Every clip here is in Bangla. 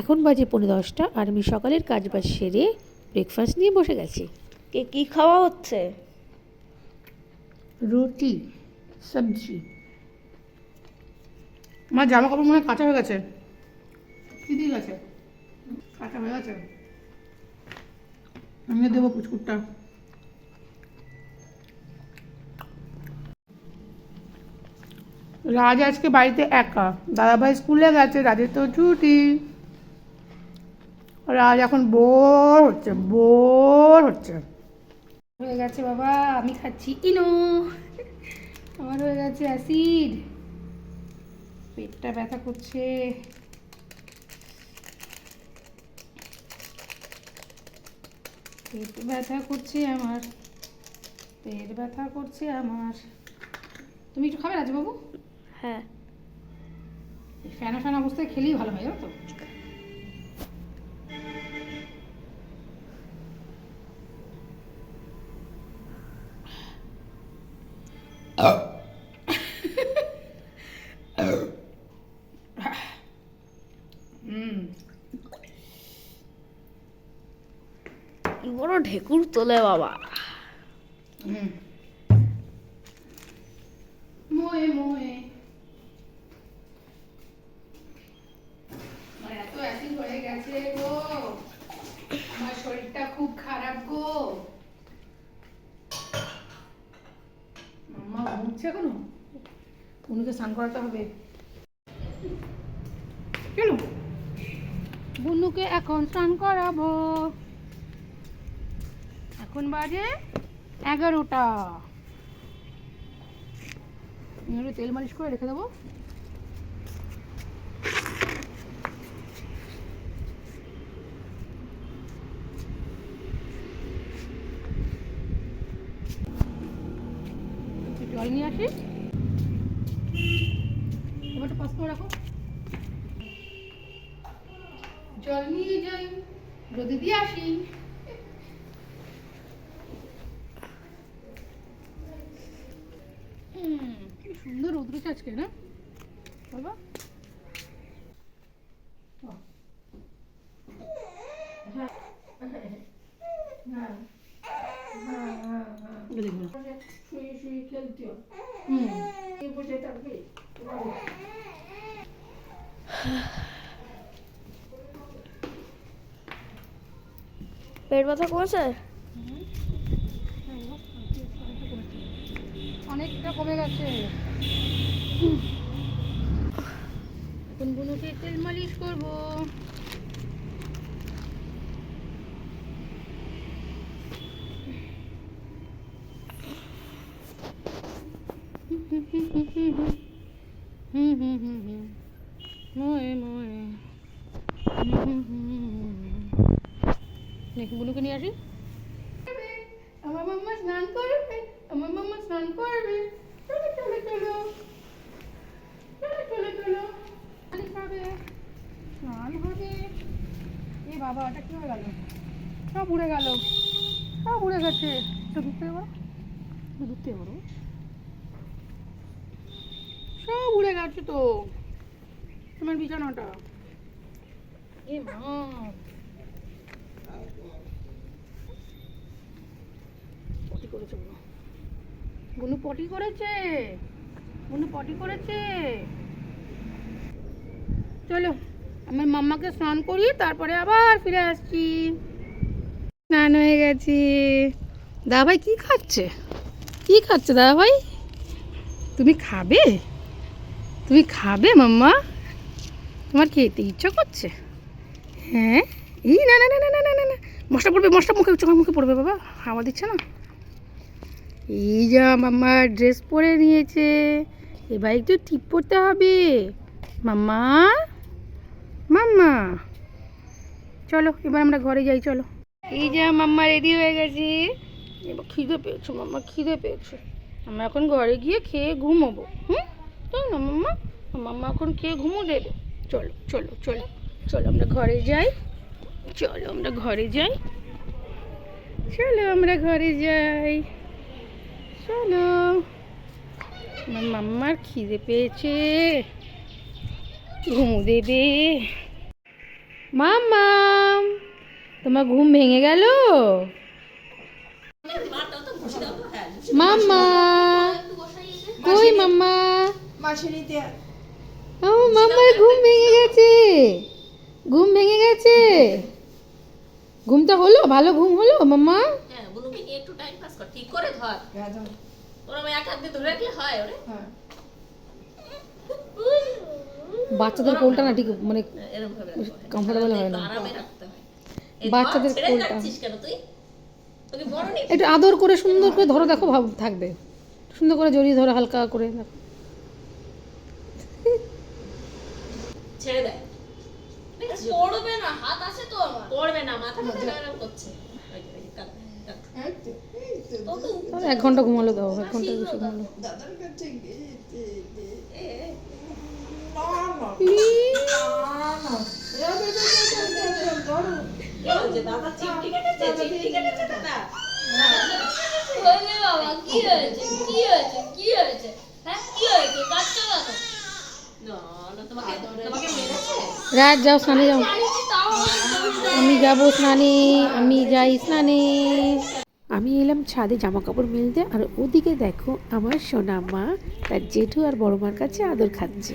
এখন বাজে পনেরো দশটা আর আমি সকালের কাজ বাজ সেরে ব্রেকফাস্ট নিয়ে বসে গেছি। কে কি খাওয়া হচ্ছে? রুটি সবজি। আমার জামা কাপড় মনে কাঁচা হয়ে গেছে। কি দিয়ে গেছে? কাঁচা হয়ে গেছে? আমিও দেবো পুচকুটটা রাজ আজকে বাড়িতে একা। দাদাভাই স্কুলে গেছে রাজের তো ছুটি। রাজ এখন বোর হচ্ছে বোর হচ্ছে। হয়ে গেছে বাবা আমি খাচ্ছি ইনো। আমার হয়ে গেছে অ্যাসিড। পেটটা ব্যথা করছে। পেট ব্যথা করছে আমার। পেট ব্যথা করছে আমার। তুমি একটু খাবে রাজবাবু? হ্যাঁ। ফ্যানা ফ্যানা অবস্থায় খেলেই ভালো হয় জানো তো? বড় ঢেকুর তোলে বাবা। মোয়ে মোয়ে। এত অ্যাসিড হয়ে গেছে গো। আমার শরীরটা খুব খারাপ গো। মাম্মা ঘুমছে এখনও? উনিকে স্নান করাতে হবে। কেন বুনুকে এখন স্নান করাবো। এখন বাজে এগারোটা। একটু তেল মালিশ করে রেখে দেবো। জল নিয়ে আসি। এবার পাস করে রাখো। জল নিয়ে যাই রোদে দিয়ে আসি হুম, কি সুন্দর রোদ উঠেছে আজকে না? বাবা। পেট ব্যথা কমেছে? কমে গেছে। এখন বুনুকে তেল মালিশ করব। মোয়ে মোয়ে দেখি বুনুকে নিয়ে আসি। আমার মাম্মা স্নান করবে, আমার মাম্মা স্নান করবে। এ বাবা, এটা কি সব উড়ে গেল। সব উড়ে গেছে। একটু পারো সব উড়ে গেছে তো। তোমার বিছানাটা। এ মা। করেছে গুলু পটি করেছে। গুলু পটি করেছে। চলো আমার মাম্মাকে স্নান করি তারপরে আবার ফিরে আসছি। স্নান হয়ে গেছি। দাদা ভাই কী খাচ্ছে? কী খাচ্ছে দাদা ভাই তুমি খাবে? তুমি খাবে মাম্মা? তোমার খেতে ইচ্ছা করছে? হ্যাঁ? এই না না না না না না না মশলা পড়বে, মশলা মুখে মুখে পড়বে বাবা। হাওয়া দিচ্ছে না? এই যা মাম্মা ড্রেস পরে নিয়েছে। এবার একটু টিপ পরতে হবে। মাম্মা মাম্মা। চলো, এবার আমরা ঘরে যাই, চলো। এই যা মাম্মা রেডি হয়ে গেছি। এবার খিদে পেয়েছ, মাম্মা, খিদে পেয়েছ। আমরা এখন ঘরে গিয়ে খেয়ে ঘুমোবো। হুম? তাই না, মাম্মা? মাম্মা এখন খেয়ে ঘুমো দেবে। চলো চলো চলো চলো, আমরা ঘরে যাই। চলো, আমরা ঘরে যাই। চলো, আমরা ঘরে যাই। চলো। আমার মাম্মার খিদে পেয়েছে। ঘুমো দেবে মাম্মা, তোমার ঘুম ভেঙে গেল? মাম্মা, কই মাম্মা? ও মাম্মার ঘুম ভেঙে গেছে। ঘুম ভেঙে গেছে? ঘুমটা হলো? ভালো ঘুম হলো মাম্মা? হ্যাঁ বুনুকে নিয়ে একটু টাইম পাস কর ঠিক করে ধর। ওরা এক হাত দিয়ে ধরে রাখলে হয় ওরে। বাচ্চাদের কোলটা না ঠিক মানে এরকম ভাবে কমফোর্টেবল হয় না। আরামে রাখতে হয় বাচ্চাদের ধর, ছেড়ে কোলটা। যাচ্ছিস কেন তুই? একটু আদর করে সুন্দর করে ধরো দেখো ভাব থাকবে। সুন্দর করে জড়িয়ে ধরো হালকা করে দেখো। ছেড়ে দেয় পড়বে না হাত আছে তো আমার। পড়বে না মাথা মাথা এরকম করছে। এক ঘণ্টা ঘুমালো দাও এক ঘণ্টা বেশি ঘুমালো। কি হয়েছে? দাদা চিমটি কেটেছে, রাত যাও স্নানে যাও। আমি যাব স্নানে আমি যাই স্নানে। আমি এলাম ছাদে জামা কাপড় মেলতে আর ওদিকে দেখো আমার সোনা মা তার জেঠু আর বড় মার কাছে আদর খাচ্ছে।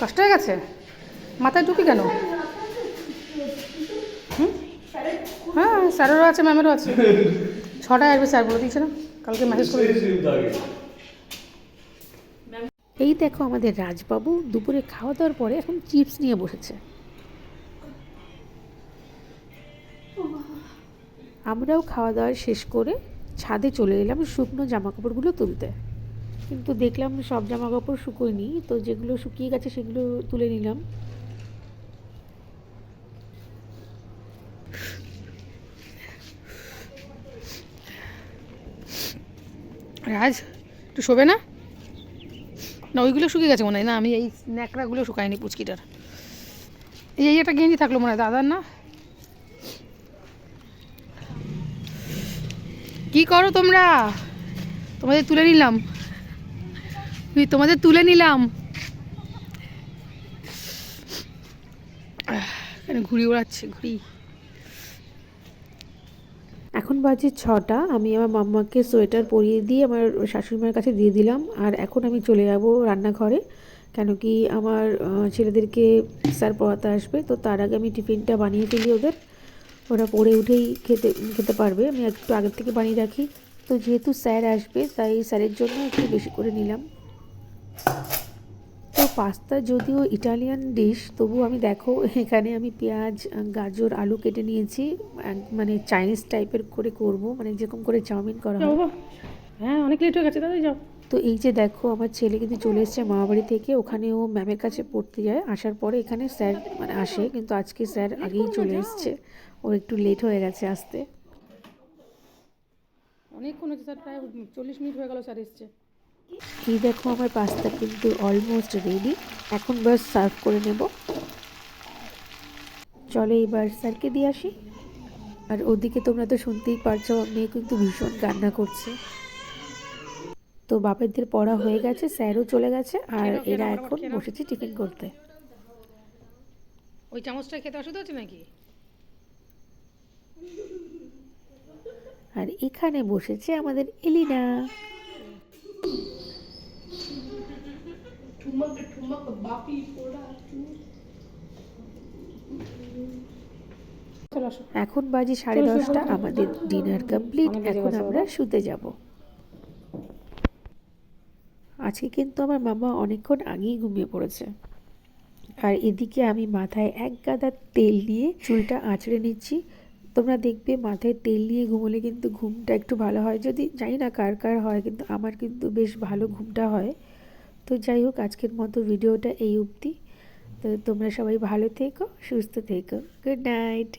কষ্ট হয়ে গেছে? মাথায় টুপি কেন? হ্যাঁ স্যারেরও আছে, ম্যামেরও আছে। ছটায় আসবে স্যার বলে দিয়েছে না। কালকে মেসেজ করে। এই দেখো আমাদের রাজবাবু দুপুরে খাওয়া দাওয়ার পরে এখন চিপস নিয়ে বসেছে। আমরাও খাওয়া দাওয়া শেষ করে ছাদে চলে এলাম শুকনো জামা কাপড়গুলো তুলতে। কিন্তু দেখলাম সব জামা কাপড় শুকোয়নি, তো যেগুলো শুকিয়ে গেছে সেগুলো তুলে নিলাম। রাজ, একটু শোবে না? না, ওইগুলো শুকিয়ে গেছে মনে হয়। না, আমি এই ন্যাকড়াগুলো শুকাইনি পুচকিটার। এই একটা গেঞ্জি থাকল মনে হয়, দাদার না? কি করো তোমরা? তোমাদের তুলে নিলাম। তোমাদের তুলে নিলাম। ঘুড়ি ওড়াচ্ছে, ঘুড়ি। এখন বাজে ছটা, আমি আমার মাম্মাকে সোয়েটার পরিয়ে দিয়ে আমার শাশুড়ি মায়ের কাছে দিয়ে দিলাম, আর এখন আমি চলে যাব রান্নাঘরে, কেন কি আমার ছেলেদেরকে স্যার পড়াতে আসবে, তো তার আগে আমি টিফিনটা বানিয়ে ফেলি ওদের। ওরা পড়ে উঠেই খেতে খেতে পারবে, আমি একটু আগের থেকে বানিয়ে রাখি। তো যেহেতু স্যার আসবে, তাই স্যারের জন্য একটু বেশি করে নিলাম। পাস্তা যদিও ইটালিয়ান ডিশ তবু আমি দেখো এখানে আমি পেঁয়াজ গাজর আলু কেটে নিয়েছি। মানে চাইনিজ টাইপের করে করব মানে যেরকম করে চাউমিন করা হয়। হ্যাঁ অনেক লেট হয়ে গেছে দাদা যাও। তো এই যে দেখো আমার ছেলে কিন্তু চলে এসেছে মামাবাড়ি থেকে ওখানে ও ম্যামের কাছে পড়তে যায়। আসার পরে এখানে স্যার মানে আসে কিন্তু আজকে স্যার আগেই চলে এসছে। ওর একটু লেট হয়ে গেছে আসতে। অনেকক্ষণ হচ্ছে স্যার প্রায় চল্লিশ মিনিট হয়ে গেল স্যার এসছে। এই দেখো আমার পাস্তা কিন্তু অলমোস্ট রেডি এখন বাস সার্ভ করে নেব। চলো এবার স্যারকে দিয়ে আসি। আর ওদিকে তোমরা তো শুনতেই পারছ মেয়ে কিন্তু ভীষণ কান্না করছে। তো বাপেরদের পড়া হয়ে গেছে স্যারও চলে গেছে আর এরা এখন বসেছে টিফিন করতে। ওই চামচটা খেতে অসুবিধা হচ্ছে নাকি? আর এখানে বসেছে আমাদের এলিনা। ঠুমক ঠুমক বাপি পোড়া এখন বাজে সাড়ে দশটা আমাদের ডিনার কমপ্লিট এখন আমরা শুতে যাব। আজকে কিন্তু আমার মামা অনেকক্ষণ আগেই ঘুমিয়ে পড়েছে। আর এদিকে আমি মাথায় এক গাদা তেল নিয়ে চুলটা আঁচড়ে নিচ্ছি। তোমরা দেখবে মাথায় তেল নিয়ে ঘুমোলে কিন্তু ঘুমটা একটু ভালো হয়। যদি জানি না কার কার হয় কিন্তু আমার কিন্তু বেশ ভালো ঘুমটা হয়। তো যাই হোক, আজকের মতো ভিডিওটা এই অবধি। তো তোমরা সবাই ভালো থেকো, সুস্থ থেকো। Good night